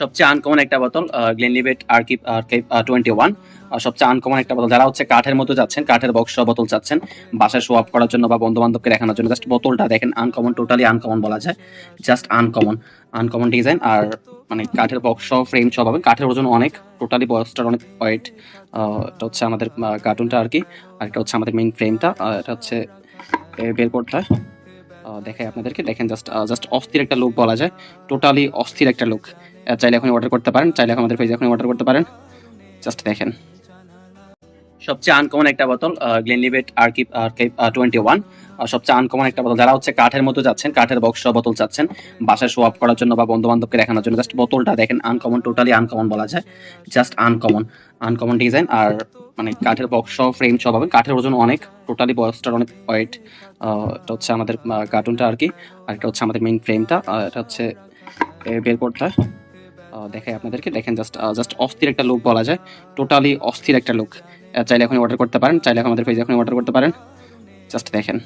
সবচেয়ে আনকমন একটা বোতল গ্লেনলিভেট আর্কিপ আর্কিপ টোয়েন্টি ওয়ান সবচেয়ে আনকমন একটা বোতল, যারা হচ্ছে কাঠের মতো যাচ্ছেন, কাঠের বক্স বোতল চাচ্ছেন, বাসায় আপ করার জন্য বা বন্ধু বান্ধবকে দেখানোর জন্য জাস্ট বোতলটা দেখেন আনকমন টোটালি আনকমন বলা যায়। জাস্ট আনকমন আনকমন ডিজাইন আর মানে কাঠের বক্স ফ্রেম সব হবে কাঠের ওজন অনেক টোটালি বক্সটার অনেক ওয়েট এটা হচ্ছে আমাদের কার্টুনটা আর কি, আর এটা হচ্ছে আমাদের মেইন ফ্রেমটা এটা হচ্ছে বের করতে দেখাই আপনাদেরকে, দেখেন জাস্ট জাস্ট অস্থির একটা লুক বলা যায় টোটালি অস্থির একটা লুক চাইলে এখন অর্ডার করতে পারেন, চাইলে আমাদের পেজে এখন অর্ডার করতে পারেন। জাস্ট দেখেন। সবচেয়ে আনকমন একটা বোতল গ্লেনলিভেট আর্কিপ আর্কিপ টোয়েন্টি ওয়ান সবচেয়ে আনকমন একটা বোতল যারা হচ্ছে কাঠের মতো যাচ্ছেন, কাঠের বক্স বোতল চাচ্ছেন, বাসায় আপ করার জন্য বা বন্ধু বান্ধবকে দেখানোর জন্য জাস্ট বোতলটা দেখেন আনকমন টোটালি আনকমন বলা যায়। জাস্ট আনকমন আনকমন ডিজাইন আর মানে কাঠের বক্স ফ্রেম সব হবে কাঠের ওজন অনেক টোটালি বক্সটার অনেক ওয়েট এটা হচ্ছে আমাদের কার্টুনটা আর কি। আর এটা হচ্ছে আমাদের মেইন ফ্রেমটা এটা হচ্ছে বের করতে দেখাই আপনাদেরকে। দেখেন জাস্ট জাস্ট অস্থির একটা লুক বলা যায়। টোটালি অস্থির একটা লুক চাইলে এখন অর্ডার করতে পারেন, চাইলে এখন আমাদের পেজে এখন অর্ডার করতে পারেন। জাস্ট দেখেন।